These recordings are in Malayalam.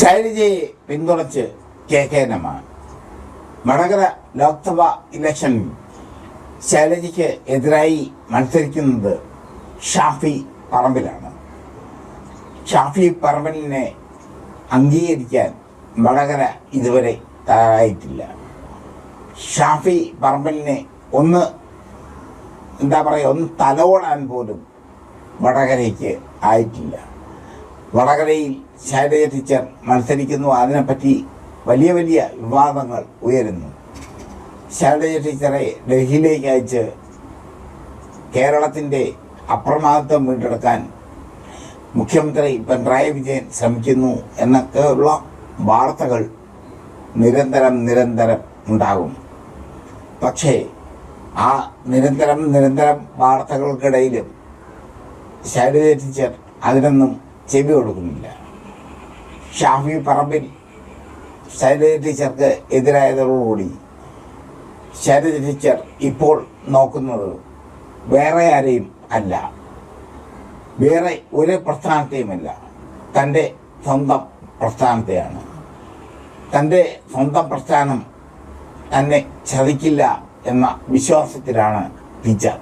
ശൈലജയെ പിന്തുണച്ച് കെ കെ രമ വടകര ലോക്സഭ ഇലക്ഷനിൽ ശൈലജയ്ക്ക് എതിരായി മത്സരിക്കുന്നത് ഷാഫി പറമ്പിലാണ്. ഷാഫി പറമ്പലിനെ അംഗീകരിക്കാൻ വടകര ഇതുവരെ തയ്യാറായിട്ടില്ല. ഷാഫി പറമ്പലിനെ ഒന്ന് എന്താ പറയുക ഒന്ന് തലോടാൻ പോലും വടകരയ്ക്ക് ആയിട്ടില്ല. വടകരയിൽ ശൈലജ ടീച്ചർ മത്സരിക്കുന്നു. അതിനെപ്പറ്റി വലിയ വലിയ വിവാദങ്ങൾ ഉയരുന്നു. ശൈലജ ടീച്ചറെ ഡൽഹിയിലേക്ക് അയച്ച് കേരളത്തിന്റെ അപ്രമാദിത്വം വീണ്ടെടുക്കാൻ മുഖ്യമന്ത്രി പിണറായി വിജയൻ ശ്രമിക്കുന്നു എന്നൊക്കെയുള്ള വാർത്തകൾ നിരന്തരം നിരന്തരം ഉണ്ടാകും. പക്ഷേ ആ നിരന്തരം നിരന്തരം വാർത്തകൾക്കിടയിലും ശൈലജ ടീച്ചർ അതിനൊന്നും ചെവി കൊടുക്കുന്നില്ല. ഷാഫി പറമ്പിൽ ശൈലജ ടീച്ചർക്ക് എതിരായതോടുകൂടി ശൈലജ ടീച്ചർ ഇപ്പോൾ നോക്കുന്നത് വേറെ ആരെയും അല്ല. വേറെ ഒരു പ്രസ്ഥാനത്തെയുമല്ല. തന്റെ സ്വന്തം പ്രസ്ഥാനത്തെയാണ്. തന്റെ സ്വന്തം പ്രസ്ഥാനം തന്നെ ചതിക്കില്ല എന്ന വിശ്വാസത്തിലാണ് ടീച്ചർ.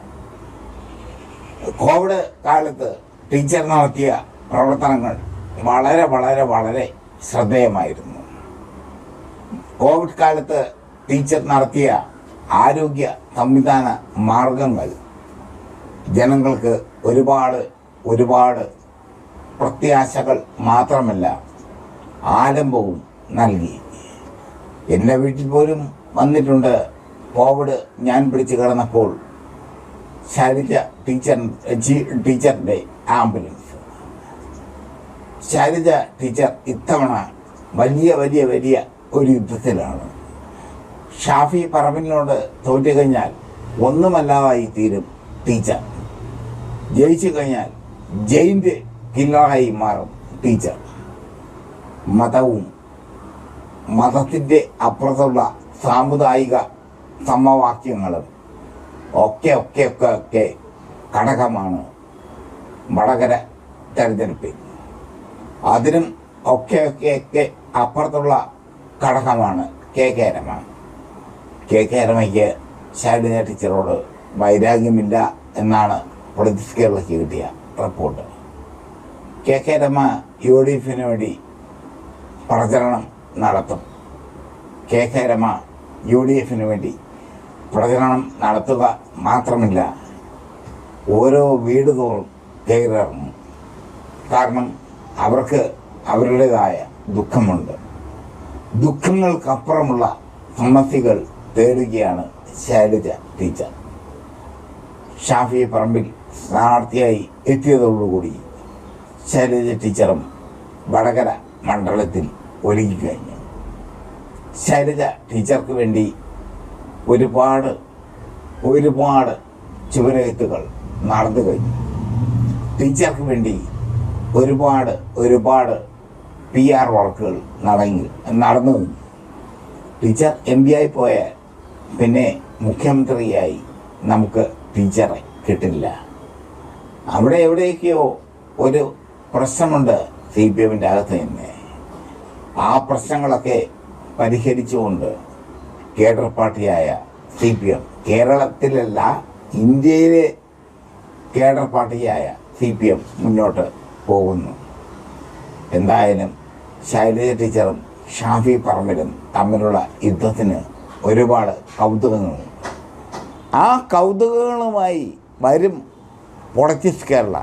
കോവിഡ് കാലത്ത് ടീച്ചർ നടത്തിയ പ്രവർത്തനങ്ങൾ വളരെ വളരെ വളരെ ശ്രദ്ധേയമായിരുന്നു. കോവിഡ് കാലത്ത് ടീച്ചർ നടത്തിയ ആരോഗ്യ സംവിധാന മാർഗങ്ങൾ ജനങ്ങൾക്ക് ഒരുപാട് ഒരുപാട് പ്രത്യാശകൾ മാത്രമല്ല ആലംബവും നൽകി. എന്റെ വീട്ടിൽ പോലും വന്നിട്ടുണ്ട്. കോവിഡ് ഞാൻ പിടിച്ചു കിടന്നപ്പോൾ ശൈലജ ടീച്ചർ ടീച്ചറിന്റെ ആംബുലൻസ്. ശൈലജ ടീച്ചർ ഇത്തവണ വലിയ വലിയ വലിയ ഒരു യുദ്ധത്തിലാണ്. ഷാഫി പറമ്പിനോട് തോറ്റു കഴിഞ്ഞാൽ ഒന്നുമല്ലാതായി തീരും ടീച്ചർ ജയിച്ചു കഴിഞ്ഞാൽ ജയിന്റ് കില്ലറായി മാറും ടീച്ചർ മതവും മതത്തിന്റെ അപ്പുറത്തുള്ള സാമുദായിക സമവാക്യങ്ങളും ഒക്കെ ഒക്കെ ഒക്കെ ഒക്കെ ഘടകമാണ് വടകര തെരഞ്ഞെടുപ്പിൽ. അതിനും ഒക്കെ ഒക്കെ ഒക്കെ അപ്പുറത്തുള്ള ഘടകമാണ് K K Rama. K K രമയ്ക്ക് Shailaja ടീച്ചറോട് വൈരാഗ്യമില്ല എന്നാണ് പൊളിറ്റിക്സ് കേരളയ്ക്ക് കിട്ടിയ report. K K Rama U D എഫിന് വേണ്ടി പ്രചരണം നടത്തും. K K Rama U D എഫിന് വേണ്ടി പ്രചരണം നടത്തുക മാത്രമില്ല ഓരോ വീട് കയറിറങ്ങും കാരണം അവർക്ക് അവരുടേതായ ദുഃഖമുണ്ട്. ദുഃഖങ്ങൾക്കപ്പുറമുള്ള സമസ്യകൾ തേടുകയാണ് ശൈലജ ടീച്ചർ. ഷാഫി പറമ്പിൽ സ്ഥാനാർത്ഥിയായി എത്തിയതോടുകൂടി ശൈലജ ടീച്ചറും വടകര മണ്ഡലത്തിൽ ഒരുങ്ങിക്കഴിഞ്ഞു ശൈലജ ടീച്ചർക്ക് വേണ്ടി ഒരുപാട് ഒരുപാട് ചുവരെഴുത്തുകൾ നടന്നു കഴിഞ്ഞു. ടീച്ചർക്ക് വേണ്ടി ഒരുപാട് ഒരുപാട് പി ആർ വർക്കുകൾ നടങ്ങി നടന്നു. ടീച്ചർ എം പി ആയി പോയ പിന്നെ മുഖ്യമന്ത്രിയായി നമുക്ക് ടീച്ചറെ കിട്ടില്ല അവിടെ എവിടെയൊക്കെയോ ഒരു പ്രശ്നമുണ്ട് സി പി എമ്മിന്റെ അകത്ത് തന്നെ ആ പ്രശ്നങ്ങളൊക്കെ പരിഹരിച്ചുകൊണ്ട് കേഡർ പാർട്ടിയായ സി പി എം കേരളത്തിലല്ല ഇന്ത്യയിലെ കേഡർ പാർട്ടിയായ സി പി എം മുന്നോട്ട് പോകുന്നു. എന്തായാലും ശൈലജ ടീച്ചറും ഷാഫി പറമ്പിലും തമ്മിലുള്ള യുദ്ധത്തിന് ഒരുപാട് കൗതുകങ്ങളുണ്ട്. ആ കൗതുകങ്ങളുമായി വരും പൊളിറ്റിക്സ് കേരള.